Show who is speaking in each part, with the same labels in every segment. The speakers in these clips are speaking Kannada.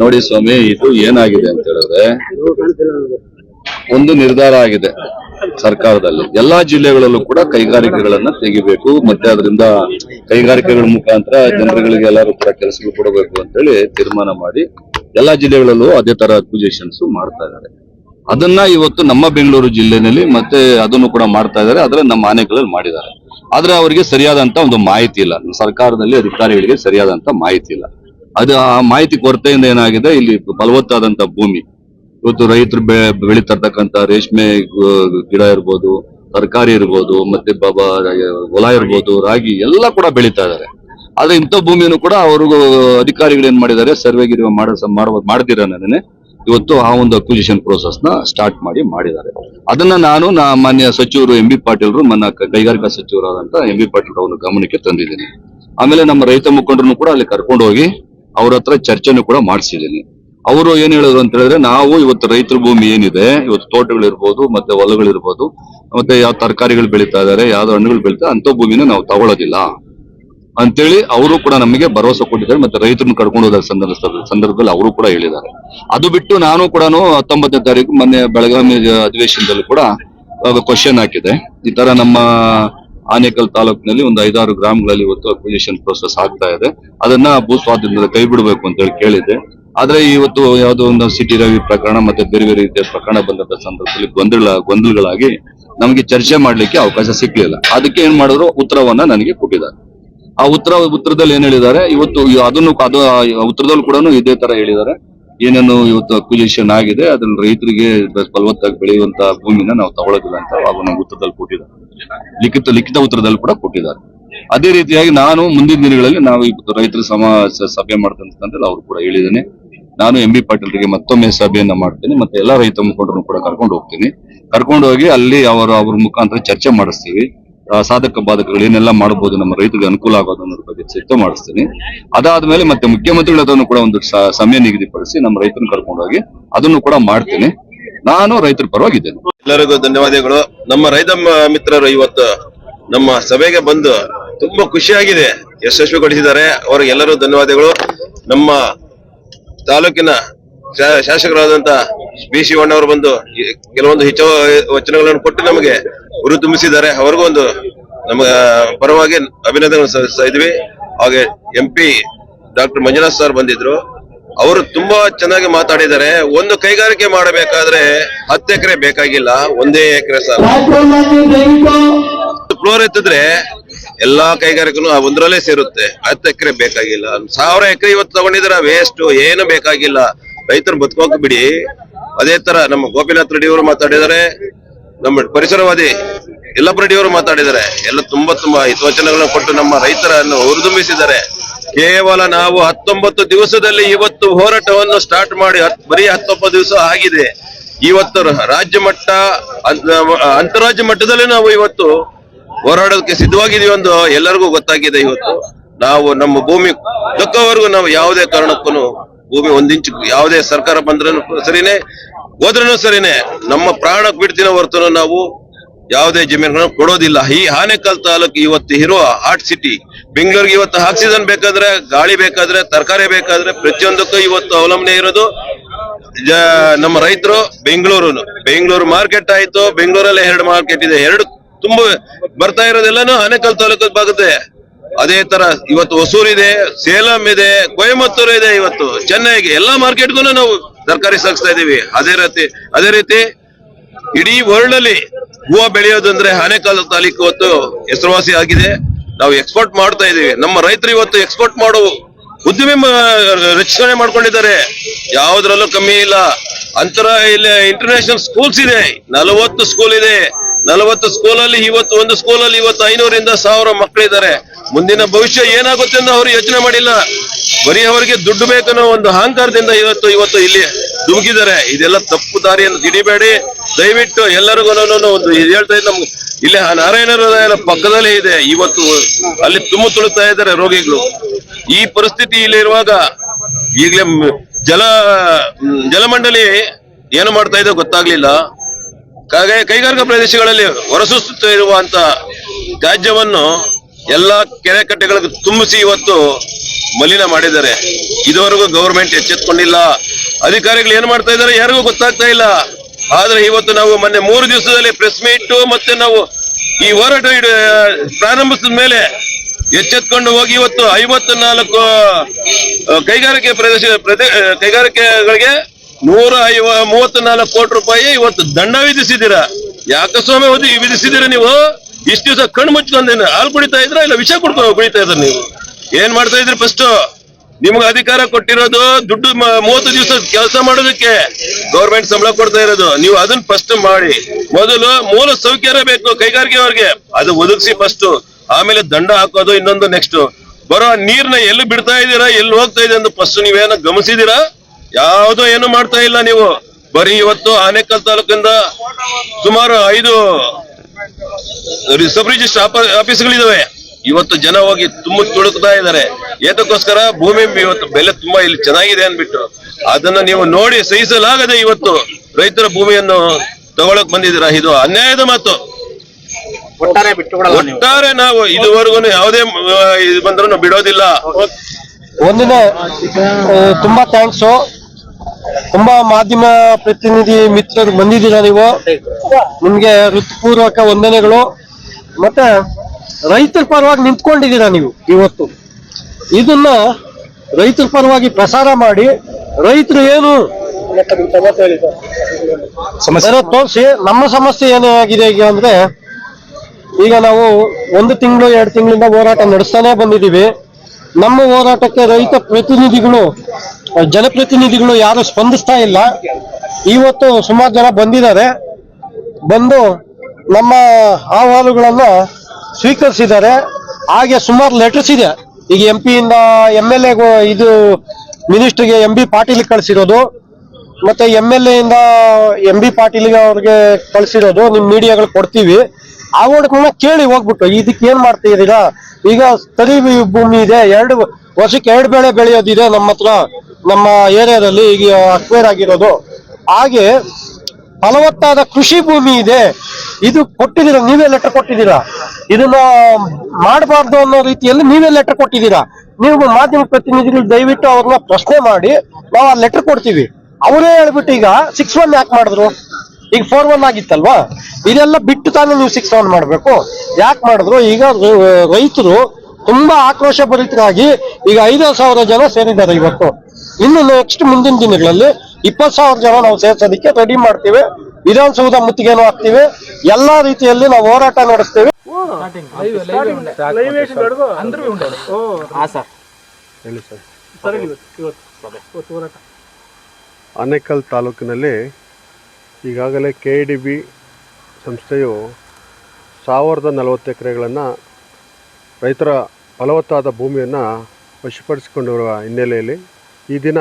Speaker 1: ನೋಡಿ ಸ್ವಾಮಿ, ಇದು ಏನಾಗಿದೆ ಅಂತ ಹೇಳಿದ್ರೆ ಒಂದು ನಿರ್ಧಾರ ಆಗಿದೆ ಸರ್ಕಾರದಲ್ಲಿ. ಎಲ್ಲಾ ಜಿಲ್ಲೆಗಳಲ್ಲೂ ಕೂಡ ಕೈಗಾರಿಕೆಗಳನ್ನ ತೆಗಿಬೇಕು. ಮತ್ತೆ ಅದರಿಂದ ಕೈಗಾರಿಕೆಗಳ ಮುಖಾಂತರ ಜನರುಗಳಿಗೆ ಎಲ್ಲರೂ ಕೂಡ ಕೆಲಸಗಳು ಕೊಡಬೇಕು ಅಂತ ಹೇಳಿ ತೀರ್ಮಾನ ಮಾಡಿ ಎಲ್ಲಾ ಜಿಲ್ಲೆಗಳಲ್ಲೂ ಅದೇ ತರ ಅಕ್ವಿಜೇಷನ್ಸ್ ಮಾಡ್ತಾ ಇದ್ದಾರೆ. ಅದನ್ನ ಇವತ್ತು ನಮ್ಮ ಬೆಂಗಳೂರು ಜಿಲ್ಲೆನಲ್ಲಿ ಮತ್ತೆ ಅದನ್ನು ಕೂಡ ಮಾಡ್ತಾ ಇದ್ದಾರೆ. ಆದ್ರೆ ನಮ್ಮ ಆನೆಗಳಲ್ಲಿ ಮಾಡಿದ್ದಾರೆ. ಆದ್ರೆ ಅವರಿಗೆ ಸರಿಯಾದಂತ ಒಂದು ಮಾಹಿತಿ ಇಲ್ಲ. ಸರ್ಕಾರದಲ್ಲಿ ಅಧಿಕಾರಿಗಳಿಗೆ ಸರಿಯಾದಂತ ಮಾಹಿತಿ ಇಲ್ಲ. ಅದು ಆ ಮಾಹಿತಿ ಕೊರತೆಯಿಂದ ಏನಾಗಿದೆ? ಇಲ್ಲಿ ಫಲವತ್ತಾದಂತ ಭೂಮಿ. ಇವತ್ತು ರೈತರು ಬೆ ಬೆಳೀತಿರ್ತಕ್ಕಂಥ ರೇಷ್ಮೆ ಗಿಡ ಇರ್ಬೋದು, ತರಕಾರಿ ಇರ್ಬೋದು, ಮತ್ತೆ ಬಾಬಾ ಹೊಲ ಇರ್ಬೋದು, ರಾಗಿ ಎಲ್ಲ ಕೂಡ ಬೆಳೀತಾ ಇದಾರೆ. ಆದ್ರೆ ಇಂಥ ಭೂಮಿಯನ್ನು ಕೂಡ ಅವ್ರಿಗೂ ಅಧಿಕಾರಿಗಳು ಏನ್ ಮಾಡಿದ್ದಾರೆ? ಸರ್ವೆ ಗಿರ್ವೆ ಮಾಡ ಮಾಡ್ತೀರ ನನ್ನೇ ಇವತ್ತು ಆ ಒಂದು ಅಕ್ವಿಸಿಷನ್ ಪ್ರೋಸೆಸ್ನ ಸ್ಟಾರ್ಟ್ ಮಾಡಿ ಮಾಡಿದ್ದಾರೆ. ಅದನ್ನ ನಾನು ನಾ, ಮಾನ್ಯ ಸಚಿವರು ಎಂ ಬಿ ಪಾಟೀಲ್ರು, ನನ್ನ ಕೈಗಾರಿಕಾ ಸಚಿವರಾದಂತ ಎಂ ಬಿ ಪಾಟೀಲ್ ಅವರ ಗಮನಕ್ಕೆ ತಂದಿದ್ದೀನಿ. ಆಮೇಲೆ ನಮ್ಮ ರೈತ ಮುಖಂಡರನ್ನು ಕೂಡ ಅಲ್ಲಿ ಕರ್ಕೊಂಡು ಹೋಗಿ ಅವ್ರ ಹತ್ರ ಚರ್ಚೆನೂ ಕೂಡ ಮಾಡಿಸಿದ್ದೀನಿ. ಅವರು ಏನ್ ಹೇಳಿದ್ರು ಅಂತ ಹೇಳಿದ್ರೆ, ನಾವು ಇವತ್ತು ರೈತರ ಭೂಮಿ ಏನಿದೆ, ಇವತ್ತು ತೋಟಗಳಿರ್ಬೋದು, ಮತ್ತೆ ಹೊಲಗಳಿರ್ಬೋದು, ಮತ್ತೆ ಯಾವ ತರಕಾರಿಗಳು ಬೆಳೀತಾ ಇದಾರೆ, ಯಾವ್ದು ಹಣ್ಣುಗಳು ಬೆಳೀತಾ ಅಂತ ಭೂಮಿನ ನಾವು ತಗೊಳ್ಳೋದಿಲ್ಲ ಅಂತೇಳಿ ಅವರು ಕೂಡ ನಮಗೆ ಭರವಸೆ ಕೊಟ್ಟಿದ್ದಾರೆ, ಮತ್ತೆ ರೈತರನ್ನ ಕರ್ಕೊಂಡು ಹೋದ ಸಂದರ್ಭ ಸಂದರ್ಭದಲ್ಲಿ ಅವರು ಕೂಡ ಹೇಳಿದ್ದಾರೆ. ಅದು ಬಿಟ್ಟು ನಾನು ಕೂಡ ಹತ್ತೊಂಬತ್ತನೇ ತಾರೀಕು, ಮೊನ್ನೆ ಬೆಳಗಾವಿ ಅಧಿವೇಶನದಲ್ಲಿ ಕೂಡ ಕ್ವಶನ್ ಹಾಕಿದೆ. ಈ ತರ ನಮ್ಮ ಆನೇಕಲ್ ತಾಲೂಕಿನಲ್ಲಿ ಒಂದು ಐದಾರು ಗ್ರಾಮಗಳಲ್ಲಿ ಇವತ್ತು ಅಕ್ವಿಜಿಷನ್ ಪ್ರೋಸೆಸ್ ಆಗ್ತಾ ಇದೆ. ಅದನ್ನ ಭೂ ಸ್ವಾಧೀನದ ಕೈ ಬಿಡಬೇಕು ಅಂತ ಹೇಳಿ ಕೇಳಿದೆ ಆದ್ರೆ ಇವತ್ತು ಯಾವುದೋ ಒಂದು ಸಿಟಿ ರವಿ ಪ್ರಕರಣ ಮತ್ತೆ ಬೇರೆ ಬೇರೆ ರೀತಿಯ ಪ್ರಕರಣ ಬಂದಂತ ಸಂದರ್ಭದಲ್ಲಿ ಗೊಂದಲ, ಗೊಂದಲಗಳಾಗಿ ನಮಗೆ ಚರ್ಚೆ ಮಾಡ್ಲಿಕ್ಕೆ ಅವಕಾಶ ಸಿಕ್ಕಲಿಲ್ಲ ಅದಕ್ಕೆ ಏನ್ ಮಾಡಿದ್ರು? ಉತ್ತರವನ್ನ ನನಗೆ ಕೊಟ್ಟಿದ್ದಾರೆ. ಆ ಉತ್ತರ, ಉತ್ತರದಲ್ಲಿ ಏನ್ ಹೇಳಿದ್ದಾರೆ? ಇವತ್ತು ಅದನ್ನು, ಅದು ಉತ್ತರದಲ್ಲಿ ಕೂಡ ಇದೇ ತರ ಹೇಳಿದ್ದಾರೆ. ಏನೇನು ಇವತ್ತು ಅಕ್ವಿಜೇಷನ್ ಆಗಿದೆ ಅದನ್ನ ರೈತರಿಗೆ ಫಲವತ್ತಾಗಿ ಬೆಳೆಯುವಂತ ಭೂಮಿನ ನಾವು ತಗೊಳ್ಳೋದಿಲ್ಲ ಅಂತ ಅವಾಗ ನಮ್ಗೆ ಉತ್ತರದಲ್ಲಿ ಕೊಟ್ಟಿದ್ದಾರೆ. ಲಿಖಿತ ಲಿಖಿತ ಉತ್ತರದಲ್ಲಿ ಕೂಡ ಕೊಟ್ಟಿದ್ದಾರೆ. ಅದೇ ರೀತಿಯಾಗಿ ನಾನು ಮುಂದಿನ ದಿನಗಳಲ್ಲಿ ನಾವು ರೈತರ ಸಮ ಸಭೆ ಮಾಡ್ತಂತಂದ್ರೆ ಅವ್ರು ಕೂಡ ಹೇಳಿದ್ದೇನೆ. ನಾನು ಎಂ ಬಿ ಪಾಟೀಲ್ರಿಗೆ ಮತ್ತೊಮ್ಮೆ ಸಭೆಯನ್ನ ಮಾಡ್ತೇನೆ, ಮತ್ತೆ ಎಲ್ಲಾ ರೈತ ಮುಖಂಡರನ್ನು ಕೂಡ ಕರ್ಕೊಂಡು ಹೋಗ್ತೀನಿ. ಕರ್ಕೊಂಡು ಹೋಗಿ ಅಲ್ಲಿ ಅವರ ಅವ್ರ ಮುಖಾಂತರ ಚರ್ಚೆ ಮಾಡಿಸ್ತೀವಿ. ಸಾಧಕ ಬಾಧಕಗಳು ಏನೆಲ್ಲ ಮಾಡಬಹುದು, ನಮ್ಮ ರೈತರಿಗೆ ಅನುಕೂಲ ಆಗೋದು ಅನ್ನೋದ್ರ ಬಗ್ಗೆ ಚರ್ಚೆ ಮಾಡಿಸ್ತೀನಿ. ಅದಾದ್ಮೇಲೆ ಮತ್ತೆ ಮುಖ್ಯಮಂತ್ರಿಗಳು ಅದನ್ನು ಕೂಡ ಒಂದು ಸಮಯ ನಿಗದಿಪಡಿಸಿ ನಮ್ಮ ರೈತರನ್ನ ಕರ್ಕೊಂಡೋಗಿ ಅದನ್ನು ಕೂಡ ಮಾಡ್ತೀನಿ. ನಾನು ರೈತರ ಪರವಾಗಿದ್ದೇನೆ.
Speaker 2: ಎಲ್ಲರಿಗೂ ಧನ್ಯವಾದಗಳು. ನಮ್ಮ ರೈತ ಮಿತ್ರರು ಇವತ್ತು ನಮ್ಮ ಸಭೆಗೆ ಬಂದು ತುಂಬಾ ಖುಷಿಯಾಗಿದೆ. ಯಶಸ್ವಿಗೊಳಿಸಿದ್ದಾರೆ ಅವರಿಗೆಲ್ಲರೂ ಧನ್ಯವಾದಗಳು. ನಮ್ಮ ತಾಲೂಕಿನ ಶಾಸಕರಾದಂತ ಬಿ ಶಿವಣ್ಣವರು ಬಂದು ಕೆಲವೊಂದು ಹೆಚ್ಚು ವಚನಗಳನ್ನು ಕೊಟ್ಟು ನಮಗೆ ಉರು ತುಂಬಿಸಿದ್ದಾರೆ ಅವ್ರಿಗೂ ಒಂದು ನಮ್ಮ ಪರವಾಗಿ ಅಭಿನಂದನೆ ಸಲ್ಲಿಸ್ತಾ ಇದ್ವಿ. ಹಾಗೆ M P doctor Manjunath sir ಬಂದಿದ್ರು. ಅವರು ತುಂಬಾ ಚೆನ್ನಾಗಿ ಮಾತಾಡಿದ್ದಾರೆ. ಒಂದು ಕೈಗಾರಿಕೆ ಮಾಡಬೇಕಾದ್ರೆ ಹತ್ತು ಎಕರೆ ಬೇಕಾಗಿಲ್ಲ. ಒಂದೇ ಎಕರೆ ಸರ್ ಫ್ಲೋರ್ ಎತ್ತಿದ್ರೆ ಎಲ್ಲಾ ಕೈಗಾರಿಕೆನು ಆ ಒಂದರಲ್ಲೇ ಸೇರುತ್ತೆ. ಹತ್ತು ಎಕರೆ ಬೇಕಾಗಿಲ್ಲ. ಸಾವಿರ ಎಕರೆ ಇವತ್ತು ತಗೊಂಡಿದ್ರೆ ವೇಸ್ಟ್ ಏನು ಬೇಕಾಗಿಲ್ಲ. ರೈತರು ಬದುಕೋಕ್ ಬಿಡಿ. ಅದೇ ತರ ನಮ್ಮ ಗೋಪಿನಾಥ್ ರೆಡ್ಡಿ ಅವರು ಮಾತಾಡಿದ್ದಾರೆ. ನಮ್ಮ ಪರಿಸರವಾದಿ ಎಲ್ಲ ರೆಡ್ಡಿ ಅವರು ಮಾತಾಡಿದ್ದಾರೆ. ಎಲ್ಲ ತುಂಬಾ ತುಂಬಾ ಹಿತವಚನಗಳನ್ನು ಕೊಟ್ಟು ನಮ್ಮ ರೈತರನ್ನು ಹುರಿದುಂಬಿಸಿದ್ದಾರೆ. ಕೇವಲ ನಾವು ಹತ್ತೊಂಬತ್ತು ದಿವಸದಲ್ಲಿ ಇವತ್ತು ಹೋರಾಟವನ್ನು ಸ್ಟಾರ್ಟ್ ಮಾಡಿ ಬರೀ ಹತ್ತೊಂಬತ್ತು ದಿವಸ ಆಗಿದೆ. ಇವತ್ತು ರಾಜ್ಯ ಮಟ್ಟ ಅಂತರಾಜ್ಯ ಮಟ್ಟದಲ್ಲಿ ನಾವು ಇವತ್ತು ಹೋರಾಡೋದಕ್ಕೆ ಸಿದ್ಧವಾಗಿದೀವಿ ಒಂದು ಎಲ್ಲರಿಗೂ ಗೊತ್ತಾಗಿದೆ ಇವತ್ತು. ನಾವು ನಮ್ಮ ಭೂಮಿ ದಕ್ಕವರೆಗೂ ನಾವು ಯಾವುದೇ ಕಾರಣಕ್ಕೂ ಭೂಮಿ ಒಂದಿಂಚು, ಯಾವುದೇ ಸರ್ಕಾರ ಬಂದ್ರೂ ಸರಿನೇ ಹೋದ್ರೂ ಸರಿನೆ, ನಮ್ಮ ಪ್ರಾಣಕ್ಕೆ ಬಿಡ್ತಿನ ಹೊರತನ ನಾವು ಯಾವುದೇ ಜಮೀನುಗಳನ್ನು ಕೊಡೋದಿಲ್ಲ. ಈ ಆನೆಕಲ್ ತಾಲೂಕು ಇವತ್ತು ಇರುವ ಹಾಟ್ ಸಿಟಿ, ಬೆಂಗಳೂರಿಗೆ ಇವತ್ತು ಆಕ್ಸಿಜನ್ ಬೇಕಾದ್ರೆ, ಗಾಳಿ ಬೇಕಾದ್ರೆ, ತರಕಾರಿ ಬೇಕಾದ್ರೆ ಪ್ರತಿಯೊಂದಕ್ಕೂ ಇವತ್ತು ಅವಲಂಬನೆ ಇರೋದು ನಮ್ಮ ರೈತರು ಬೆಂಗಳೂರು ಬೆಂಗಳೂರು ಮಾರ್ಕೆಟ್ ಆಯ್ತು, ಬೆಂಗಳೂರಲ್ಲಿ ಎರಡು ಮಾರ್ಕೆಟ್ ಇದೆ. ಎರಡು ತುಂಬ ಬರ್ತಾ ಇರೋದೆಲ್ಲಾನು ಆನೇಕಲ್ ತಾಲೂಕು ಬರುತ್ತೆ ಅದೇ ತರ ಇವತ್ತು ಹೊಸೂರು ಇದೆ ಸೇಲಂ ಇದೆ, ಕೊಯಮತ್ತೂರು ಇದೆ ಇವತ್ತು. ಚೆನ್ನೈಗೆ ಎಲ್ಲಾ ಮಾರ್ಕೆಟ್ಗೂ ನಾವು ತರಕಾರಿ ಸಾಗಿಸ್ತಾ ಇದೀವಿ. ಅದೇ ರೀತಿ ಅದೇ ರೀತಿ ಇಡೀ ವರ್ಲ್ಡ್ ಅಲ್ಲಿ ಹೂವು ಬೆಳೆಯೋದಂದ್ರೆ ಆನೇಕಲ್ ತಾಲೂಕು ಇವತ್ತು ಹೆಸರುವಾಸಿ ಆಗಿದೆ. ನಾವು ಎಕ್ಸ್ಪೋರ್ಟ್ ಮಾಡ್ತಾ ಇದೀವಿ. ನಮ್ಮ ರೈತರು ಇವತ್ತು ಎಕ್ಸ್ಪೋರ್ಟ್ ಮಾಡೋ ಉದ್ದಿಮೆ ರಕ್ಷಣೆ ಮಾಡ್ಕೊಂಡಿದ್ದಾರೆ. ಯಾವ್ದ್ರಲ್ಲೂ ಕಮ್ಮಿ ಇಲ್ಲ. ಅಂತರ ಇಲ್ಲಿ ಇಂಟರ್ನ್ಯಾಷನಲ್ ಸ್ಕೂಲ್ಸ್ ಇದೆ. ನಲವತ್ತು ಸ್ಕೂಲ್ ಇದೆ. ನಲವತ್ತು ಸ್ಕೂಲಲ್ಲಿ ಇವತ್ತು, ಒಂದು ಸ್ಕೂಲ್ ಅಲ್ಲಿ ಇವತ್ತು ಐನೂರಿಂದ ಸಾವಿರ ಮಕ್ಕಳಿದ್ದಾರೆ ಮುಂದಿನ ಭವಿಷ್ಯ ಏನಾಗುತ್ತೆ ಅಂತ ಅವರು ಯೋಚನೆ ಮಾಡಿಲ್ಲ. ಬರೀ ಅವರಿಗೆ ದುಡ್ಡು ಬೇಕನ್ನೋ ಒಂದು ಅಹಂಕಾರದಿಂದ ಇವತ್ತು ಇವತ್ತು ಇಲ್ಲಿ ಧುಮುಕಿದ್ದಾರೆ. ಇದೆಲ್ಲ ತಪ್ಪು ದಾರಿಯನ್ನು ಹಿಡಿಬೇಡಿ. ದಯವಿಟ್ಟು ಎಲ್ಲರಿಗೂ ಒಂದು ಹೇಳ್ತಾ ಇದ್ದ ನಮ್ಗೆ ಇಲ್ಲಿ ನಾರಾಯಣ ಹೃದಯ ಪಕ್ಕದಲ್ಲೇ ಇದೆ. ಇವತ್ತು ಅಲ್ಲಿ ತುಂಬ ತುಳುತ್ತಾ ಇದ್ದಾರೆ ರೋಗಿಗಳು. ಈ ಪರಿಸ್ಥಿತಿ ಇಲ್ಲಿ ಇರುವಾಗ ಈಗಲೇ ಜಲ ಮಂಡಳಿ ಜಲಮಂಡಳಿ ಏನು ಮಾಡ್ತಾ ಇದೆ ಗೊತ್ತಾಗ್ಲಿಲ್ಲ. ಕಾಗೆ, ಕೈಗಾರಿಕಾ ಪ್ರದೇಶಗಳಲ್ಲಿ ಹೊರಸೂಸುತ್ತಾ ಇರುವಂತ ತ್ಯಾಜ್ಯವನ್ನು ಎಲ್ಲಾ ಕೆರೆ ಕಟ್ಟೆಗಳಿಗೆ ತುಂಬಿಸಿ ಇವತ್ತು ಮಲಿನ ಮಾಡಿದ್ದಾರೆ. ಇದುವರೆಗೂ ಗೌರ್ಮೆಂಟ್ ಎಚ್ಚೆತ್ಕೊಂಡಿಲ್ಲ. ಅಧಿಕಾರಿಗಳು ಏನ್ ಮಾಡ್ತಾ ಇದ್ದಾರೆ ಯಾರಿಗೂ ಗೊತ್ತಾಗ್ತಾ ಇಲ್ಲ. ಆದ್ರೆ ಇವತ್ತು ನಾವು ಮೊನ್ನೆ ಮೂರು ದಿವಸದಲ್ಲಿ ಪ್ರೆಸ್ ಮೀಟ್ ಮತ್ತೆ ನಾವು ಈ ಹೋರಾಟ ಪ್ರಾರಂಭಿಸಿದ ಮೇಲೆ ಎಚ್ಚೆತ್ಕೊಂಡು ಹೋಗಿ ಇವತ್ತು ಐವತ್ತು ನಾಲ್ಕು ಕೈಗಾರಿಕೆ ಪ್ರದೇಶ ಕೈಗಾರಿಕೆಗಳಿಗೆ ನೂರ ಐವ ಮೂವತ್ತು ನಾಲ್ಕು ಕೋಟಿ ರೂಪಾಯಿ ಇವತ್ತು ದಂಡ ವಿಧಿಸಿದ್ದೀರಾ? ಯಾಕೆ ಸ್ವಾಮಿ ವಿಧಿಸಿದಿರ ನೀವು? ಇಷ್ಟು ದಿವಸ ಕಣ್ಣು ಮುಚ್ಕೊಂಡೇನು ಹಾಲು ಕುಡಿತಾ ಇದ್ರ ಇಲ್ಲ ವಿಷ ಕುಡ್ಕೊಂಡು ಕುಡಿತಾ ಇದ್ರ ನೀವು? ಏನ್ ಮಾಡ್ತಾ ಇದ್ರಿ ಫಸ್ಟ್ ನಿಮ್ಗೆ ಅಧಿಕಾರ ಕೊಟ್ಟಿರೋದು ದುಡ್ಡು ಮೂವತ್ತು ದಿವಸ ಕೆಲಸ ಮಾಡೋದಕ್ಕೆ ಗೌರ್ಮೆಂಟ್ ಸಂಬಳ ಕೊಡ್ತಾ ಇರೋದು. ನೀವು ಅದನ್ನ ಫಸ್ಟ್ ಮಾಡಿ. ಮೊದಲು ಮೂಲ ಸೌಕರ್ಯ ಬೇಕು ಕೈಗಾರಿಕೆ ಅವ್ರಿಗೆ. ಅದು ಒದಗಿಸಿ ಫಸ್ಟ್ ಆಮೇಲೆ ದಂಡ ಹಾಕೋದು ಇನ್ನೊಂದು ನೆಕ್ಸ್ಟ್ ಬರೋ ನೀರ್ನ ಎಲ್ಲಿ ಬಿಡ್ತಾ ಇದ್ದೀರಾ, ಎಲ್ಲಿ ಹೋಗ್ತಾ ಇದೆ ಅಂತ ಫಸ್ಟ್ ನೀವೇನ ಗಮನಿಸಿದೀರಾ ಯಾವುದೋ ಏನು ಮಾಡ್ತಾ ಇಲ್ಲ ನೀವು. ಬರೀ ಇವತ್ತು ಆನೇಕಲ್ ತಾಲೂಕಿಂದ ಸುಮಾರು ಐದು, ಸಬ್ ರಿಜಿಸ್ಟರ್ ಆಫೀಸ್ಗಳಿದಾವೆ ಇವತ್ತು ಜನ ಹೋಗಿ ತುಂಬ ತುಳುಕ್ತಾ ಇದ್ದಾರೆ. ಏತಕ್ಕೋಸ್ಕರ ಭೂಮಿ ಇವತ್ತು ಬೆಲೆ ತುಂಬಾ ಇಲ್ಲಿ ಚೆನ್ನಾಗಿದೆ ಅನ್ಬಿಟ್ಟು ಅದನ್ನ ನೀವು ನೋಡಿ ಸಹಿಸಲಾಗದೆ ಇವತ್ತು ರೈತರ ಭೂಮಿಯನ್ನು ತಗೊಳಕ್ ಬಂದಿದ್ದೀರಾ? ಇದು ಅನ್ಯಾಯದ ಮಾತು.
Speaker 3: ಒಟ್ಟಾರೆ ನೀವು.
Speaker 2: ಒಟ್ಟಾರೆ ನಾವು ಇದುವರೆಗೂ ಯಾವುದೇ ಇದು ಬಂದ್ರು ಬಿಡೋದಿಲ್ಲ.
Speaker 4: ಒಂದಿನ ತುಂಬಾ ಥ್ಯಾಂಕ್ಸ್ ತುಂಬಾ ಮಾಧ್ಯಮ ಪ್ರತಿನಿಧಿ ಮಿತ್ರರು ಬಂದಿದ್ದೀರಾ ನೀವು? ನಿಮ್ಗೆ ಹೃತ್ಪೂರ್ವಕ ವಂದನೆಗಳು. ಮತ್ತೆ ರೈತರ ಪರವಾಗಿ ನಿಂತ್ಕೊಂಡಿದ್ದೀರಾ ನೀವು ಇವತ್ತು? ಇದನ್ನ ರೈತರ ಪರವಾಗಿ ಪ್ರಸಾರ ಮಾಡಿ ರೈತರು ಏನು ಸಮಸ್ಯೆ. ತೋರಿಸಿ ನಮ್ಮ ಸಮಸ್ಯೆ ಏನಾಗಿದೆ ಈಗ ಅಂದ್ರೆ ಈಗ ನಾವು ಒಂದು ತಿಂಗಳು ಎರಡು ತಿಂಗಳಿಂದ ಹೋರಾಟ ನಡೆಸ್ತಾನೆ ಬಂದಿದ್ದೀವಿ. ನಮ್ಮ ಹೋರಾಟಕ್ಕೆ ರೈತ ಪ್ರತಿನಿಧಿಗಳು ಜನಪ್ರತಿನಿಧಿಗಳು ಯಾರು ಸ್ಪಂದಿಸ್ತಾ ಇಲ್ಲ. ಇವತ್ತು ಸುಮಾರು ಜನ ಬಂದಿದ್ದಾರೆ. ಬಂದು ನಮ್ಮ ಅಹವಾಲುಗಳನ್ನ ಸ್ವೀಕರಿಸಿದ್ದಾರೆ. ಹಾಗೆ ಸುಮಾರು ಲೆಟರ್ಸ್ ಇದೆ. ಈಗ ಎಂ ಪಿಯಿಂದ ಎಂ ಎಲ್ ಇದು ಮಿನಿಸ್ಟರ್ಗೆ ಎಂ ಬಿ ಪಾಟೀಲ್ ಕಳಿಸಿರೋದು. ಮತ್ತೆ ಎಂ ಎಲ್ ಎ ಇಂದ ಎಂ ಬಿ ಪಾಟೀಲ್ಗೆ ಅವ್ರಿಗೆ ಕಳಿಸಿರೋದು. ನಿಮ್ ಮೀಡಿಯಾಗಳು ಕೊಡ್ತೀವಿ. ಅವಡ್ಗಳನ್ನ ಕೇಳಿ ಹೋಗ್ಬಿಟ್ಟು ಇದಕ್ಕೆ ಏನ್ ಮಾಡ್ತಾ ಇದ್ದೀರಾ? ಈಗ ತರಿ ಭೂಮಿ ಇದೆ. ಎರಡು ವರ್ಷಕ್ಕೆ ಎರಡು ಬೆಳೆ ಬೆಳೆಯೋದಿದೆ ನಮ್ಮ ಹತ್ರ, ನಮ್ಮ ಏರಿಯಾದಲ್ಲಿ ಈಗ ಅಕ್ವೇರ್ ಆಗಿರೋದು. ಹಾಗೆ ಫಲವತ್ತಾದ ಕೃಷಿ ಭೂಮಿ ಇದೆ. ಇದು ಕೊಟ್ಟಿದ್ದೀರಾ? ನೀವೇ ಲೆಟರ್ ಕೊಟ್ಟಿದ್ದೀರಾ? ಇದನ್ನ ಮಾಡಬಾರ್ದು ಅನ್ನೋ ರೀತಿಯಲ್ಲಿ ನೀವೇ ಲೆಟರ್ ಕೊಟ್ಟಿದ್ದೀರಾ? ನೀವು ಮಾಧ್ಯಮ ಪ್ರತಿನಿಧಿಗಳು ದಯವಿಟ್ಟು ಅವ್ರನ್ನ ಪ್ರಶ್ನೆ ಮಾಡಿ, ನಾವು ಆ ಲೆಟರ್ ಕೊಡ್ತೀವಿ. ಅವರೇ ಹೇಳ್ಬಿಟ್ಟು ಈಗ ಸಿಕ್ಸ್ ಒನ್ ಯಾಕೆ ಮಾಡಿದ್ರು? ಈಗ ಫೋರ್ ಒನ್ ಆಗಿತ್ತಲ್ವಾ? ಇದೆಲ್ಲ ಬಿಟ್ಟು ತಾನೇ ನೀವು ಸಿಕ್ಸ್ ಒನ್ ಮಾಡಬೇಕು. ಯಾಕೆ ಮಾಡಿದ್ರು? ಈಗ ರೈತರು ತುಂಬಾ ಆಕ್ರೋಶ ಭರಿತರಾಗಿ ಈಗ ಐದು ಸಾವಿರ ಜನ ಸೇರಿದ್ದಾರೆ ಇವತ್ತು. ಇನ್ನು ನೆಕ್ಸ್ಟ್ ಮುಂದಿನ ದಿನಗಳಲ್ಲಿ ಇಪ್ಪತ್ತು ಸಾವಿರ ಜನ ನಾವು ಸೇರ್ಸೋದಕ್ಕೆ ರೆಡಿ ಮಾಡ್ತೀವಿ. ವಿಧಾನಸೌಧ ಮುತ್ತಿಗೆನೂ ಹಾಕ್ತೀವಿ. ಎಲ್ಲಾ ರೀತಿಯಲ್ಲಿ ನಾವು ಹೋರಾಟ ನಡೆಸ್ತೀವಿ.
Speaker 3: ಹಾ ಸರ್.
Speaker 5: ಹೇಳಿ ಸರ್. ಆನೇಕಲ್ ತಾಲೂಕಿನಲ್ಲಿ ಈಗಾಗಲೇ ಕೆ ಡಿ ಬಿ ಸಂಸ್ಥೆಯು ಸಾವಿರದ ನಲವತ್ತು ಎಕರೆಗಳನ್ನು ರೈತರ ಫಲವತ್ತಾದ ಭೂಮಿಯನ್ನು ವಶಪಡಿಸಿಕೊಂಡಿರುವ ಹಿನ್ನೆಲೆಯಲ್ಲಿ ಈ ದಿನ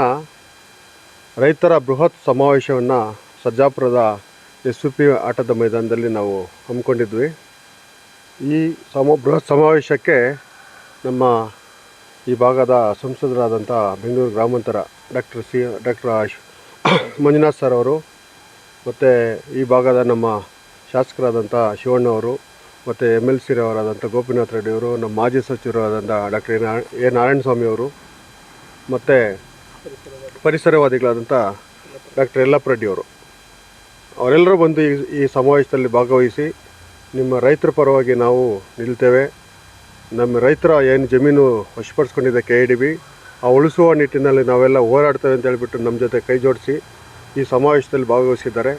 Speaker 5: ರೈತರ ಬೃಹತ್ ಸಮಾವೇಶವನ್ನು ಸರ್ಜಾಪುರದ ಎಸ್ ಯು ಪಿ ಆಟದ ಮೈದಾನದಲ್ಲಿ ನಾವು ಹಮ್ಮಿಕೊಂಡಿದ್ವಿ. ಈ ಸಮ, ಬೃಹತ್ ಸಮಾವೇಶಕ್ಕೆ ನಮ್ಮ ಈ ಭಾಗದ ಸಂಸದರಾದಂಥ ಬೆಂಗಳೂರು ಗ್ರಾಮಾಂತರ doctor C, doctor Manjunath sir ಅವರು ಮತ್ತು ಈ ಭಾಗದ ನಮ್ಮ ಶಾಸಕರಾದಂಥ ಶಿವಣ್ಣವರು ಮತ್ತು ಎಂ ಎಲ್ ಸಿ ಅವರಾದಂಥ ಗೋಪಿನಾಥ್ ರೆಡ್ಡಿ ಅವರು, ನಮ್ಮ ಮಾಜಿ ಸಚಿವರಾದಂಥ ಡಾಕ್ಟರ್ ಎ, ನಾರಾಯಣ ಸ್ವಾಮಿ ಅವರು ಮತ್ತು ಪರಿಸರವಾದಿಗಳಾದಂಥ ಡಾಕ್ಟರ್ ಯಲ್ಲಪ್ಪ ರೆಡ್ಡಿಯವರು ಅವರೆಲ್ಲರೂ ಬಂದು ಈ ಈ ಸಮಾವೇಶದಲ್ಲಿ ಭಾಗವಹಿಸಿ ನಿಮ್ಮ ರೈತರ ಪರವಾಗಿ ನಾವು ನಿಲ್ತೇವೆ. ನಮ್ಮ ರೈತರ ಏನು ಜಮೀನು ವಶಪಡಿಸ್ಕೊಂಡಿದೆ ಕೆ ಐ ಡಿ ಬಿ, ಆ ಉಳಿಸುವ ನಿಟ್ಟಿನಲ್ಲಿ ನಾವೆಲ್ಲ ಹೋರಾಡ್ತೇವೆ ಅಂತ ಹೇಳಿಬಿಟ್ಟು ನಮ್ಮ ಜೊತೆ ಕೈ ಜೋಡಿಸಿ ಈ ಸಮಾವೇಶದಲ್ಲಿ ಭಾಗವಹಿಸಿದ್ದಾರೆ.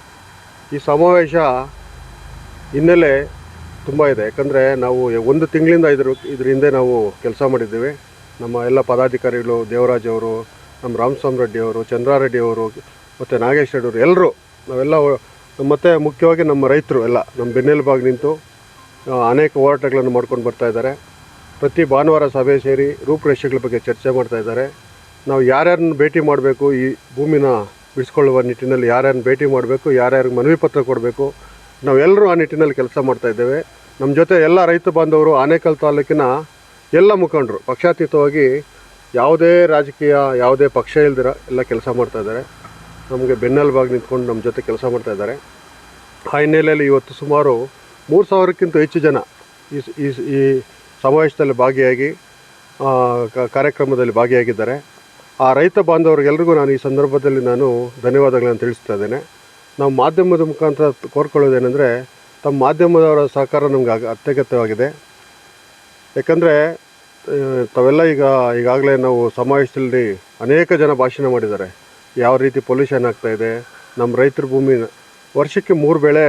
Speaker 5: ಈ ಸಮಾವೇಶ ಹಿನ್ನೆಲೆ ತುಂಬ ಇದೆ. ಯಾಕಂದರೆ ನಾವು ಒಂದು ತಿಂಗಳಿಂದ ಇದ್ರ ಇದ್ರ ಹಿಂದೆ ನಾವು ಕೆಲಸ ಮಾಡಿದ್ದೇವೆ. ನಮ್ಮ ಎಲ್ಲ ಪದಾಧಿಕಾರಿಗಳು, ದೇವರಾಜ್ ಅವರು ನಮ್ಮ ರಾಮಸ್ವಾಮಿ ರೆಡ್ಡಿ ಅವರು, ಚಂದ್ರಾರೆಡ್ಡಿ ಅವರು, ಮತ್ತು ನಾಗೇಶ್ ರೆಡ್ಡಿ ಅವರು ಎಲ್ಲರೂ ನಾವೆಲ್ಲ ಮತ್ತು ಮುಖ್ಯವಾಗಿ ನಮ್ಮ ರೈತರು ಎಲ್ಲ, ನಮ್ಮ ಬೆನ್ನೆಲುಬಾಗಿ ನಿಂತು ಅನೇಕ ಹೋರಾಟಗಳನ್ನು ಮಾಡ್ಕೊಂಡು ಬರ್ತಾ ಇದ್ದಾರೆ. ಪ್ರತಿ ಭಾನುವಾರ ಸಭೆ ಸೇರಿ ರೂಪುರೇಷೆಗಳ ಬಗ್ಗೆ ಚರ್ಚೆ ಮಾಡ್ತಾ ಇದ್ದಾರೆ. ನಾವು ಯಾರ್ಯಾರನ್ನು ಭೇಟಿ ಮಾಡಬೇಕು, ಈ ಭೂಮಿನ ಬಿಡಿಸ್ಕೊಳ್ಳುವ ನಿಟ್ಟಿನಲ್ಲಿ ಯಾರ್ಯಾರನ್ನು ಭೇಟಿ ಮಾಡಬೇಕು, ಯಾರ್ಯಾರಿಗೆ ಮನವಿ ಪತ್ರ ಕೊಡಬೇಕು, ನಾವೆಲ್ಲರೂ ಆ ನಿಟ್ಟಿನಲ್ಲಿ ಕೆಲಸ ಮಾಡ್ತಾ ಇದ್ದೇವೆ. ನಮ್ಮ ಜೊತೆ ಎಲ್ಲ ರೈತ ಬಾಂಧವರು, ಆನೇಕಲ್ ತಾಲೂಕಿನ ಎಲ್ಲ ಮುಖಂಡರು, ಪಕ್ಷಾತೀತವಾಗಿ ಯಾವುದೇ ರಾಜಕೀಯ, ಯಾವುದೇ ಪಕ್ಷ ಇಲ್ದಿರ ಎಲ್ಲ ಕೆಲಸ ಮಾಡ್ತಾ ಇದ್ದಾರೆ. ನಮಗೆ ಬೆನ್ನೆಲುಬಾಗಿ ನಿಂತ್ಕೊಂಡು ನಮ್ಮ ಜೊತೆ ಕೆಲಸ ಮಾಡ್ತಾ ಇದ್ದಾರೆ. ಆ ಹಿನ್ನೆಲೆಯಲ್ಲಿ ಇವತ್ತು ಸುಮಾರು ಮೂರು ಸಾವಿರಕ್ಕಿಂತ ಹೆಚ್ಚು ಜನ ಈ ಈ ಸಮಾವೇಶದಲ್ಲಿ ಭಾಗಿಯಾಗಿ ಕಾರ್ಯಕ್ರಮದಲ್ಲಿ ಭಾಗಿಯಾಗಿದ್ದಾರೆ. ಆ ರೈತ ಬಾಂಧವರಿಗೆಲ್ರಿಗೂ ನಾನು ಈ ಸಂದರ್ಭದಲ್ಲಿ ನಾನು ಧನ್ಯವಾದಗಳನ್ನು ತಿಳಿಸ್ತಾ ಇದ್ದೇನೆ. ನಾವು ಮಾಧ್ಯಮದ ಮುಖಾಂತರ ಕೋರ್ಕೊಳ್ಳೋದೇನೆಂದರೆ ತಮ್ಮ ಮಾಧ್ಯಮದವರ ಸಹಕಾರ ನಮಗೆ ಅತ್ಯಗತ್ಯವಾಗಿದೆ. ಯಾಕಂದರೆ ತಾವೆಲ್ಲ ಈಗ ಈಗಾಗಲೇ ನಾವು ಸಮಾವೇಶದಲ್ಲಿ ಅನೇಕ ಜನ ಭಾಷಣ ಮಾಡಿದ್ದಾರೆ. ಯಾವ ರೀತಿ ಪೊಲ್ಯೂಷನ್ ಆಗ್ತಾ ಇದೆ ನಮ್ಮ ರೈತರ ಭೂಮಿ ವರ್ಷಕ್ಕೆ ಮೂರು ಬೆಳೆ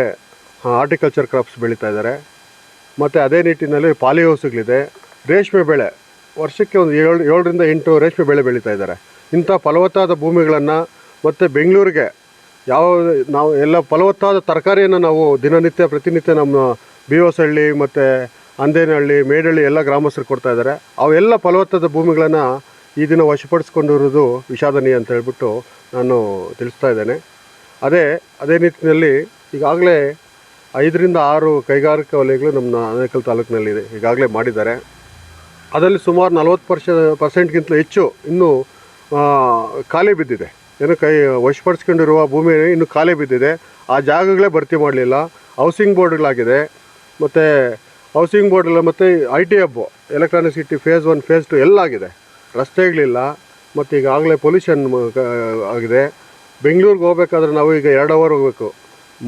Speaker 5: ಆರ್ಟಿಕಲ್ಚರ್ ಕ್ರಾಪ್ಸ್ ಬೆಳೀತಾ ಇದ್ದಾರೆ. ಮತ್ತು ಅದೇ ನಿಟ್ಟಿನಲ್ಲಿ ಪಾಲಿ ಹೌಸ್ಗಳಿದೆ ರೇಷ್ಮೆ ಬೆಳೆ, ವರ್ಷಕ್ಕೆ ಒಂದು ಏಳು, ಏಳರಿಂದ ಎಂಟು ರೇಷ್ಮೆ ಬೆಳೆ ಬೆಳೀತಾ ಇದ್ದಾರೆ. ಇಂಥ ಫಲವತ್ತಾದ ಭೂಮಿಗಳನ್ನು ಮತ್ತು ಬೆಂಗಳೂರಿಗೆ ಯಾವ, ನಾವು ಎಲ್ಲ ಫಲವತ್ತಾದ ತರಕಾರಿಯನ್ನು ನಾವು ದಿನನಿತ್ಯ, ಪ್ರತಿನಿತ್ಯ ನಮ್ಮ ಬಿ ಹೊಸಳ್ಳಿ ಮತ್ತು ಅಂದೇನಹಳ್ಳಿ ಮೇಡಹಳ್ಳಿ ಎಲ್ಲ ಗ್ರಾಮಸ್ಥರು ಕೊಡ್ತಾ ಇದ್ದಾರೆ. ಅವೆಲ್ಲ ಫಲವತ್ತಾದ ಭೂಮಿಗಳನ್ನು ಈ ದಿನ ವಶಪಡಿಸ್ಕೊಂಡಿರೋದು ವಿಷಾದನೀಯ ಅಂತ ಹೇಳ್ಬಿಟ್ಟು ನಾನು ತಿಳಿಸ್ತಾ ಇದ್ದೇನೆ. ಅದೇ ಅದೇ ನಿಟ್ಟಿನಲ್ಲಿ ಈಗಾಗಲೇ ಐದರಿಂದ ಆರು ಕೈಗಾರಿಕಾ ವಲಯಗಳು ನಮ್ಮ ಆನೇಕಲ್ ತಾಲೂಕಿನಲ್ಲಿದೆ, ಈಗಾಗಲೇ ಮಾಡಿದ್ದಾರೆ. ಅದರಲ್ಲಿ ಸುಮಾರು ನಲವತ್ತು ಪರ್ಸ ಪರ್ಸೆಂಟ್ಗಿಂತಲೂ ಹೆಚ್ಚು ಇನ್ನೂ ಖಾಲಿ ಬಿದ್ದಿದೆ. ಏನು ಕೈ ವಶಪಡಿಸ್ಕೊಂಡಿರುವ ಭೂಮಿ ಇನ್ನೂ ಖಾಲಿ ಬಿದ್ದಿದೆ. ಆ ಜಾಗಗಳೇ ಭರ್ತಿ ಮಾಡಲಿಲ್ಲ. ಹೌಸಿಂಗ್ ಬೋರ್ಡ್ಗಳಾಗಿದೆ. ಮತ್ತು ಹೌಸಿಂಗ್ ಬೋರ್ಡ್ ಎಲ್ಲ ಮತ್ತು I T hub. Electronic City phase one phase two ಎಲ್ಲ ಆಗಿದೆ. ರಸ್ತೆಗಳಿಲ್ಲ ಮತ್ತು ಈಗಾಗಲೇ ಪೊಲ್ಯೂಷನ್ ಆಗಿದೆ. ಬೆಂಗಳೂರಿಗೆ ಹೋಗ್ಬೇಕಾದ್ರೆ ನಾವು ಈಗ ಎರಡು ಅವರ್ ಹೋಗಬೇಕು.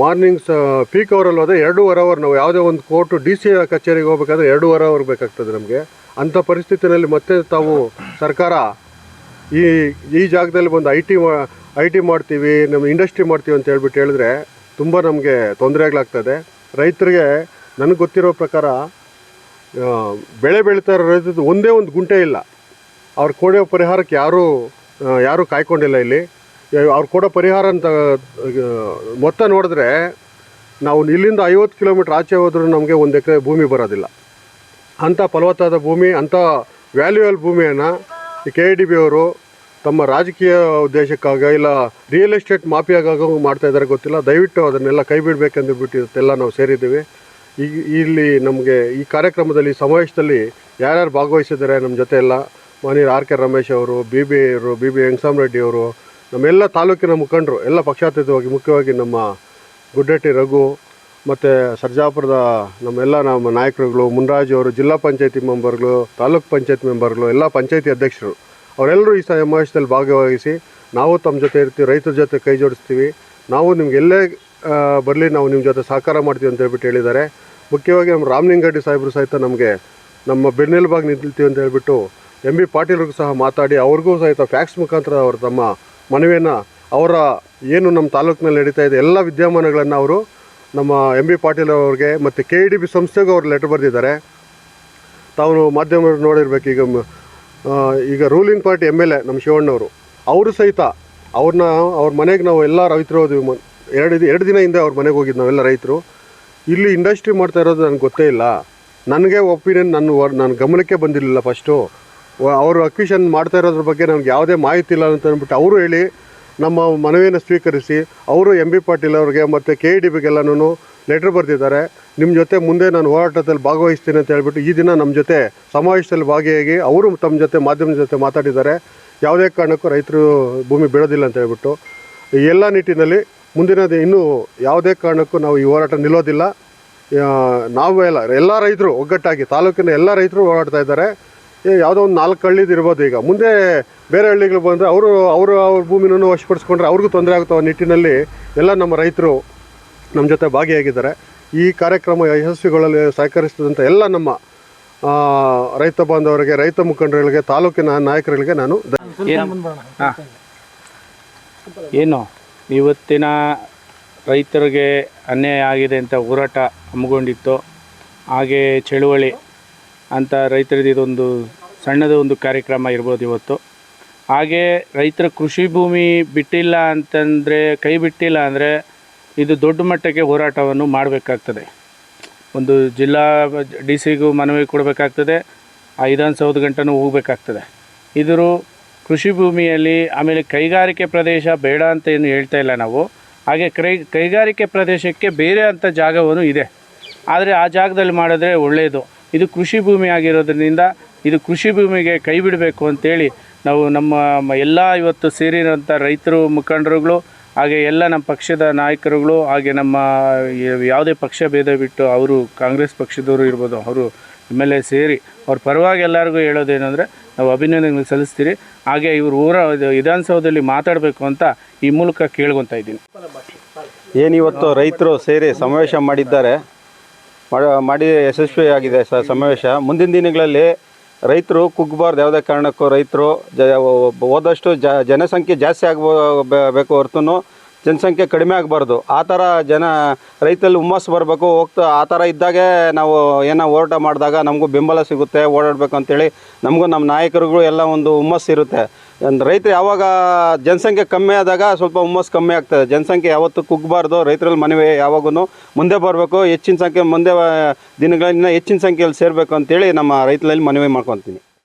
Speaker 5: ಮಾರ್ನಿಂಗ್ ಸ ಪೀಕ್ ಅವರಲ್ಲಿ ಹೋದರೆ ಎರಡೂವರೆ ಅವರ್ ನಾವು ಯಾವುದೇ ಒಂದು ಕೋರ್ಟು ಡಿ ಸಿ ಕಚೇರಿಗೆ ಹೋಗ್ಬೇಕಾದ್ರೆ ಎರಡೂವರೆ ಅವರ್ ಬೇಕಾಗ್ತದೆ ನಮಗೆ. ಅಂಥ ಪರಿಸ್ಥಿತಿನಲ್ಲಿ ಮತ್ತೆ ತಾವು ಸರ್ಕಾರ ಈ ಈ ಜಾಗದಲ್ಲಿ ಬಂದು ಐ ಟಿ ಐ ಟಿ ಮಾಡ್ತೀವಿ, ನಮ್ಮ ಇಂಡಸ್ಟ್ರಿ ಮಾಡ್ತೀವಿ ಅಂತ ಹೇಳ್ಬಿಟ್ಟು ಹೇಳಿದ್ರೆ ತುಂಬ ನಮಗೆ ತೊಂದರೆಗಳಾಗ್ತದೆ ರೈತರಿಗೆ ನನಗೆ ಗೊತ್ತಿರೋ ಪ್ರಕಾರ ಬೆಳೆ ಬೆಳೀತಾ ಇರೋ ರೈತದ್ದು ಒಂದೇ ಒಂದು ಗುಂಟೆ ಇಲ್ಲ. ಅವ್ರು ಕೊಡೋ ಪರಿಹಾರಕ್ಕೆ ಯಾರೂ ಯಾರೂ ಕಾಯ್ಕೊಂಡಿಲ್ಲ ಇಲ್ಲಿ. ಅವ್ರು ಕೊಡೋ ಪರಿಹಾರ ಅಂತ ಮೊತ್ತ ನೋಡಿದ್ರೆ ನಾವು ಇಲ್ಲಿಂದ ಐವತ್ತು ಕಿಲೋಮೀಟ್ರ್ ಆಚೆ ಹೋದರೂ ನಮಗೆ ಒಂದು ಎಕರೆ ಭೂಮಿ ಬರೋದಿಲ್ಲ. ಅಂಥ ಫಲವತ್ತಾದ ಭೂಮಿ, ಅಂಥ ವ್ಯಾಲ್ಯೂಯಲ್ ಭೂಮಿಯನ್ನು ಕೆ ಡಿ ಬಿ ಅವರು ತಮ್ಮ ರಾಜಕೀಯ ಉದ್ದೇಶಕ್ಕಾಗ ಇಲ್ಲ ರಿಯಲ್ ಎಸ್ಟೇಟ್ ಮಾಫಿಯಾಗ ಮಾಡ್ತಾ ಇದ್ದಾರೆ ಗೊತ್ತಿಲ್ಲ. ದಯವಿಟ್ಟು ಅದನ್ನೆಲ್ಲ ಕೈ ಬಿಡಬೇಕೆಂದು ಬಿಟ್ಟಿರುತ್ತೆಲ್ಲ ನಾವು ಸೇರಿದ್ದೀವಿ. ಈಗ ಇಲ್ಲಿ ನಮಗೆ ಈ ಕಾರ್ಯಕ್ರಮದಲ್ಲಿ ಈ ಸಮಾವೇಶದಲ್ಲಿ ಯಾರ್ಯಾರು ಭಾಗವಹಿಸಿದ್ದಾರೆ ನಮ್ಮ ಜೊತೆ ಎಲ್ಲ ಮಾನ್ಯ ಆರ್ ಕೆ ರಮೇಶ್ ಅವರು, ಬಿ ಬಿ ಅವರು ಬಿ ಬಿ ರೆಡ್ಡಿ ಅವರು, ನಮ್ಮೆಲ್ಲ ತಾಲೂಕಿನ ಮುಖಂಡರು, ಎಲ್ಲ ಪಕ್ಷಾತೀತವಾಗಿ ಮುಖ್ಯವಾಗಿ ನಮ್ಮ ಗುಡ್ಡಟ್ಟಿ ರಘು ಮತ್ತು ಸರ್ಜಾಪುರದ ನಮ್ಮೆಲ್ಲ ನಮ್ಮ ನಾಯಕರುಗಳು, ಮುನ್ರಾಜ್ ಅವರು, ಜಿಲ್ಲಾ ಪಂಚಾಯತಿ ಮೆಂಬರ್ಗಳು, ತಾಲೂಕು ಪಂಚಾಯತ್ ಮೆಂಬರ್ಗಳು, ಎಲ್ಲ ಪಂಚಾಯತಿ ಅಧ್ಯಕ್ಷರು, ಅವರೆಲ್ಲರೂ ಈ ಸಮಾವೇಶದಲ್ಲಿ ಭಾಗವಹಿಸಿ ನಾವು ತಮ್ಮ ಜೊತೆ ಇರ್ತೀವಿ, ರೈತರ ಜೊತೆ ಕೈ ಜೋಡಿಸ್ತೀವಿ. ನಾವು ನಿಮ್ಗೆ ಎಲ್ಲೇ ಬರಲಿ, ನಾವು ನಿಮ್ಮ ಜೊತೆ ಸಹಕಾರ ಮಾಡ್ತೀವಿ ಅಂತ ಹೇಳ್ಬಿಟ್ಟು ಹೇಳಿದ್ದಾರೆ. ಮುಖ್ಯವಾಗಿ ನಮ್ಮ ರಾಮಲಿಂಗಡ್ಡಿ ಸಾಹೇಬರು ಸಹಿತ ನಮಗೆ ನಮ್ಮ ಬೆನ್ನೆಲುಬಾಗಿ ನಿಲ್ತೀವಿ ಅಂತ ಹೇಳ್ಬಿಟ್ಟು ಎಂ ಬಿ ಪಾಟೀಲ್ರಿಗೂ ಸಹ ಮಾತಾಡಿ ಅವ್ರಿಗೂ ಸಹಿತ ಫ್ಯಾಕ್ಸ್ ಮುಖಾಂತರ ಅವರು ತಮ್ಮ ಮನವಿಯನ್ನು ಅವರ ಏನು ನಮ್ಮ ತಾಲೂಕಿನಲ್ಲಿ ನಡೀತಾ ಇದೆ, ಎಲ್ಲ ವಿದ್ಯಮಾನಗಳನ್ನು ಅವರು ನಮ್ಮ ಎಂ ಬಿ ಪಾಟೀಲ್ ಅವ್ರಿಗೆ ಮತ್ತು ಕೆ ಡಿ ಬಿ ಸಂಸ್ಥೆಗೂ ಅವರು ಲೆಟರ್ ಬರೆದಿದ್ದಾರೆ. ತಾವು ಮಾಧ್ಯಮ ನೋಡಿರ್ಬೇಕು, ಈಗ ಈಗ ruling party M L A ನಮ್ಮ ಶಿವಣ್ಣವರು. ಅವರು ಸಹಿತ ಅವ್ರನ್ನ, ಅವ್ರ ಮನೆಗೆ ನಾವು ಎಲ್ಲ ರೈತರು ಹೋದ್ವಿ ಎರಡು ಎರಡು ದಿನ ಹಿಂದೆ ಅವ್ರ ಮನೆಗೆ ಹೋಗಿದ್ದು ನಾವೆಲ್ಲ ರೈತರು. ಇಲ್ಲಿ ಇಂಡಸ್ಟ್ರಿ ಮಾಡ್ತಾ ಇರೋದು ನನಗೆ ಗೊತ್ತೇ ಇಲ್ಲ. ನನಗೆ ಒಪಿನಿಯನ್ ನನ್ನ ನನ್ನ ಗಮನಕ್ಕೆ ಬಂದಿರಲಿಲ್ಲ ಫಸ್ಟು ಅವರು ಅಕ್ವಿಷನ್ ಮಾಡ್ತಾ ಇರೋದ್ರ ಬಗ್ಗೆ ನನಗೆ ಯಾವುದೇ ಮಾಹಿತಿ ಇಲ್ಲ ಅಂತ ಅಂದ್ಬಿಟ್ಟು ಅವರು ಹೇಳಿ ನಮ್ಮ ಮನವಿಯನ್ನು ಸ್ವೀಕರಿಸಿ ಅವರು ಎಂ ಬಿ ಪಾಟೀಲ್ ಅವ್ರಿಗೆ ಮತ್ತು ಕೆ ಡಿ ಬಿಗೆಲ್ಲನೂ ಲೆಟ್ರ್ ಬರೆದಿದ್ದಾರೆ. ನಿಮ್ಮ ಜೊತೆ ಮುಂದೆ ನಾನು ಹೋರಾಟದಲ್ಲಿ ಭಾಗವಹಿಸ್ತೀನಿ ಅಂತ ಹೇಳ್ಬಿಟ್ಟು ಈ ದಿನ ನಮ್ಮ ಜೊತೆ ಸಮಾವೇಶದಲ್ಲಿ ಭಾಗಿಯಾಗಿ ಅವರು ತಮ್ಮ ಜೊತೆ ಮಾಧ್ಯಮದ ಜೊತೆ ಮಾತಾಡಿದ್ದಾರೆ. ಯಾವುದೇ ಕಾರಣಕ್ಕೂ ರೈತರು ಭೂಮಿ ಬಿಡೋದಿಲ್ಲ ಅಂತ ಹೇಳ್ಬಿಟ್ಟು. ಎಲ್ಲ ನಿಟ್ಟಿನಲ್ಲಿ ಮುಂದಿನ ಇನ್ನೂ ಯಾವುದೇ ಕಾರಣಕ್ಕೂ ನಾವು ಈ ಹೋರಾಟ ನಿಲ್ಲೋದಿಲ್ಲ. ನಾವೇ ಎಲ್ಲ ಎಲ್ಲ ರೈತರು ಒಗ್ಗಟ್ಟಾಗಿ, ತಾಲೂಕಿನ ಎಲ್ಲ ರೈತರು ಹೋರಾಡ್ತಾ ಇದ್ದಾರೆ. ಯಾವುದೋ ಒಂದು ನಾಲ್ಕು ಹಳ್ಳಿದು ಇರ್ಬೋದು ಈಗ. ಮುಂದೆ ಬೇರೆ ಹಳ್ಳಿಗಳು ಬಂದರೆ ಅವರು ಅವರು ಅವ್ರ ಭೂಮಿನೂ ವಶಪಡಿಸ್ಕೊಂಡ್ರೆ ಅವ್ರಿಗೂ ತೊಂದರೆ ಆಗುತ್ತೋ ನಿಟ್ಟಿನಲ್ಲಿ ಎಲ್ಲ ನಮ್ಮ ರೈತರು ನಮ್ಮ ಜೊತೆ ಭಾಗಿಯಾಗಿದ್ದಾರೆ. ಈ ಕಾರ್ಯಕ್ರಮ ಯಶಸ್ವಿಗಳಲ್ಲಿ ಸಹಕರಿಸಿದಂಥ ಎಲ್ಲ ನಮ್ಮ ರೈತ ಬಾಂಧವರಿಗೆ, ರೈತ ಮುಖಂಡರುಗಳಿಗೆ ತಾಲೂಕಿನ ನಾಯಕರುಗಳಿಗೆ ನಾನು
Speaker 3: ಏನು? ಇವತ್ತಿನ ರೈತರಿಗೆ ಅನ್ಯಾಯ ಆಗಿದೆ ಅಂತ ಹೋರಾಟ ಹಮ್ಮಿಕೊಂಡಿತ್ತು. ಹಾಗೆ ಚಳುವಳಿ ಅಂತ ರೈತರದ್ದು ಇದೊಂದು ಸಣ್ಣದ ಒಂದು ಕಾರ್ಯಕ್ರಮ ಇರ್ಬೋದು ಇವತ್ತು. ಹಾಗೆ ರೈತರ ಕೃಷಿ ಭೂಮಿ ಬಿಟ್ಟಿಲ್ಲ ಅಂತಂದರೆ, ಕೈ ಬಿಟ್ಟಿಲ್ಲ ಅಂದರೆ ಇದು ದೊಡ್ಡ ಮಟ್ಟಕ್ಕೆ ಹೋರಾಟವನ್ನು ಮಾಡಬೇಕಾಗ್ತದೆ. ಒಂದು ಜಿಲ್ಲಾ ಡಿ ಸಿಗೂ ಮನವಿ ಕೊಡಬೇಕಾಗ್ತದೆ. ಆ ವಿಧಾನಸೌಧ ಗಂಟನೂ ಹೋಗಬೇಕಾಗ್ತದೆ. ಇದರು ಕೃಷಿ ಭೂಮಿಯಲ್ಲಿ ಆಮೇಲೆ ಕೈಗಾರಿಕೆ ಪ್ರದೇಶ ಬೇಡ ಅಂತ ಏನು ಹೇಳ್ತಾ ಇಲ್ಲ ನಾವು. ಹಾಗೆ ಕೈ, ಕೈಗಾರಿಕೆ ಪ್ರದೇಶಕ್ಕೆ ಬೇರೆ ಅಂಥ ಜಾಗವನ್ನು ಇದೆ. ಆದರೆ ಆ ಜಾಗದಲ್ಲಿ ಮಾಡಿದ್ರೆ ಒಳ್ಳೆಯದು ಇದು ಕೃಷಿ ಭೂಮಿ ಆಗಿರೋದ್ರಿಂದ ಇದು ಕೃಷಿ ಭೂಮಿಗೆ ಕೈ ಬಿಡಬೇಕು ಅಂತೇಳಿ ನಾವು ನಮ್ಮ ಎಲ್ಲ ಇವತ್ತು ಸೇರಿರೋಂಥ ರೈತರು, ಮುಖಂಡರುಗಳು, ಹಾಗೆ ಎಲ್ಲ ನಮ್ಮ ಪಕ್ಷದ ನಾಯಕರುಗಳು, ಹಾಗೆ ನಮ್ಮ ಯಾವುದೇ ಪಕ್ಷ ಭೇದ ಬಿಟ್ಟು ಅವರು ಕಾಂಗ್ರೆಸ್ ಪಕ್ಷದವರು ಇರ್ಬೋದು, ಅವರು ಎಂ ಎಲ್ ಎ ಸೇರಿ ಅವ್ರ ಪರವಾಗಿ ಎಲ್ಲರಿಗೂ ಹೇಳೋದೇನೆಂದರೆ ನಾವು ಅಭಿನಂದನೆ ಸಲ್ಲಿಸ್ತೀರಿ. ಹಾಗೆ ಇವರು ಊರ ವಿಧಾನಸೌಧದಲ್ಲಿ ಮಾತಾಡಬೇಕು ಅಂತ ಈ ಮೂಲಕ ಕೇಳ್ಕೊತಾ ಇದ್ದೀನಿ.
Speaker 6: ಏನಿವತ್ತು ರೈತರು ಸೇರಿ ಸಮಾವೇಶ ಮಾಡಿದ್ದಾರೆ. ಮಾಡ- ಯಶಸ್ವಿಯಾಗಿದೆ ಸ ಸಮಾವೇಶ. ಮುಂದಿನ ದಿನಗಳಲ್ಲಿ ರೈತರು ಕುಗ್ಗಬಾರ್ದು ಯಾವುದೇ ಕಾರಣಕ್ಕೂ ರೈತರು ಜ ಜನಸಂಖ್ಯೆ ಜಾಸ್ತಿ ಆಗ್ಬೋ, ಬೆ- ಬೇಕು ಹೊರತು ಜನಸಂಖ್ಯೆ ಕಡಿಮೆ ಆಗಬಾರ್ದು. ಆ ಥರ ಜನ ರೈತಲ್ಲಿ ಹುಮ್ಮಸ್ಸು ಬರಬೇಕು, ಹೋಗ್ತಾ ಆ ಥರ ಇದ್ದಾಗೆ ನಾವು ಏನೋ ಹೋರಾಟ ಮಾಡಿದಾಗ ನಮಗೂ ಬೆಂಬಲ ಸಿಗುತ್ತೆ, ಓಡಾಡಬೇಕು ಅಂತೇಳಿ ನಮಗೂ ನಮ್ಮ ನಾಯಕರುಗಳು ಎಲ್ಲ ಒಂದು ಹುಮ್ಮಸ್ಸು ಇರುತ್ತೆ. ರೈತರು ಯಾವಾಗ ಜನಸಂಖ್ಯೆ ಕಮ್ಮಿ ಆದಾಗ ಸ್ವಲ್ಪ ಹುಮ್ಮಸ್ಸು ಕಮ್ಮಿ ಆಗ್ತದೆ. ಜನಸಂಖ್ಯೆ ಯಾವತ್ತೂ ಕುಗ್ಗಬಾರ್ದು ರೈತರಲ್ಲಿ ಮನವಿ ಯಾವಾಗೂ ಮುಂದೆ ಬರಬೇಕು, ಹೆಚ್ಚಿನ ಸಂಖ್ಯೆ ಮುಂದೆ ದಿನಗಳಿಂದ ಹೆಚ್ಚಿನ ಸಂಖ್ಯೆಯಲ್ಲಿ ಸೇರಬೇಕು ಅಂತೇಳಿ ನಮ್ಮ ರೈತರಲ್ಲಿ ಮನವಿ ಮಾಡ್ಕೊತೀನಿ.